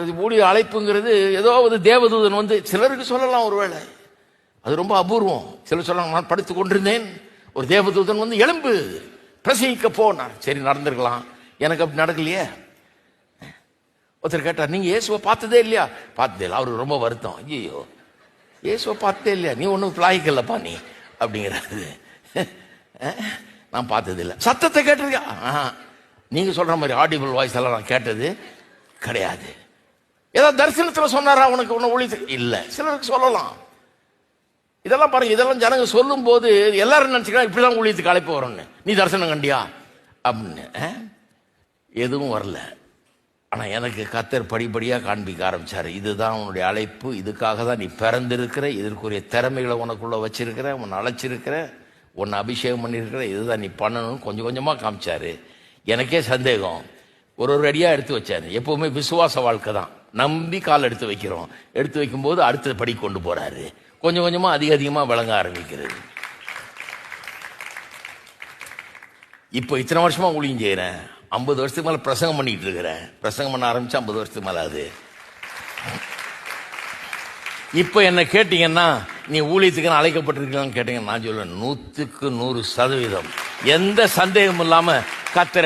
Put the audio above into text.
அது ஊழிய அழைப்புங்கிறது ஏதோ ஒரு தேவதூதன் வந்து சிலருக்கு சொல்லலாம் ஒருவேளை. அது ரொம்ப அபூர்வம். சிலர் சொல்லலாம் நான் படுத்துக் கொண்டிருந்தேன். ஒரு தேவதூதன் வந்து எலும்பு பிரசங்கிக்க போனார் சரி நடந்திருக்கலாம். எனக்கு அப்படி நடக்கலையே. ஒருத்தர் கேட்டார் நீங்க இயேசுவை பார்த்ததே இல்லையா? பார்த்ததே இல்லை. அவருக்கு ரொம்ப வருத்தம். ஐயோ இயேசுவை பார்த்ததே இல்லையா? நீ ஒன்றும் பிளாய்க்கலப்பா நீ? அப்படிங்கிறாரு. நான் பார்த்தது இல்லை. சத்தத்தை கேட்டிருக்கா? ஆஹா. நீங்க சொல்ற மாதிரி ஆடிபிள் வாய்ஸ் எல்லாம் நான் கேட்டது கிடையாது. ஏதாவது தரிசனத்தில் சொன்னாரா உனக்கு? ஒன்று ஒளி இல்லை. சிலருக்கு சொல்லலாம். இதெல்லாம் பாருங்க இதெல்லாம் ஜனங்க சொல்லும் போது எல்லாரும் நினைச்சுக்கலாம் இப்படிதான் ஊழியத்துக்கு அழைப்பு வரும்னு. நீ தரிசனம் கண்டியா? அப்படின்னு. எதுவும் வரல. ஆனால் எனக்கு கத்தர் படிப்படியாக காண்பிக்க ஆரம்பித்தார் இதுதான் உன்னுடைய அழைப்பு. இதுக்காக தான் நீ பிறந்திருக்கிற. இதற்குரிய திறமைகளை உனக்குள்ளே வச்சிருக்கிற. உன்னை அழைச்சிருக்கிற. உன்னை அபிஷேகம் பண்ணியிருக்கிற இதுதான் நீ பண்ணணும்னு கொஞ்சம் கொஞ்சமாக காமிச்சார். எனக்கே சந்தேகம். ஒரு ஒரு அடியாக எடுத்து வச்சார். எப்போவுமே விசுவாச வாழ்க்கை தான். நம்பி கால் எடுத்து வைக்கிறோம். எடுத்து வைக்கும்போது அடுத்த படி கொண்டு போறாரு. கொஞ்சம் கொஞ்சமா அதிக அதிகமா விளங்க ஆரம்பிக்கிறது. இப்போ இத்தனை வருஷமா ஊழியம் செய்கிறேன் ஐம்பது வருஷத்துக்கு மேல பிரசங்கம் பண்ணிட்டு இருக்கிறேன். பிரசங்கம் பண்ண ஆரம்பிச்சு ஐம்பது வருஷத்துக்கு மேல அது இப்போ என்ன கேட்டீங்கன்னா நீ ஊழியத்துக்கு அழைக்கப்பட்டிருக்கலாம்னு கேட்டீங்கன்னா நான் சொல்லுவேன் நூற்றுக்கு நூறு சதவீதம். எந்த சந்தேகமும் இல்லாம கத்தரை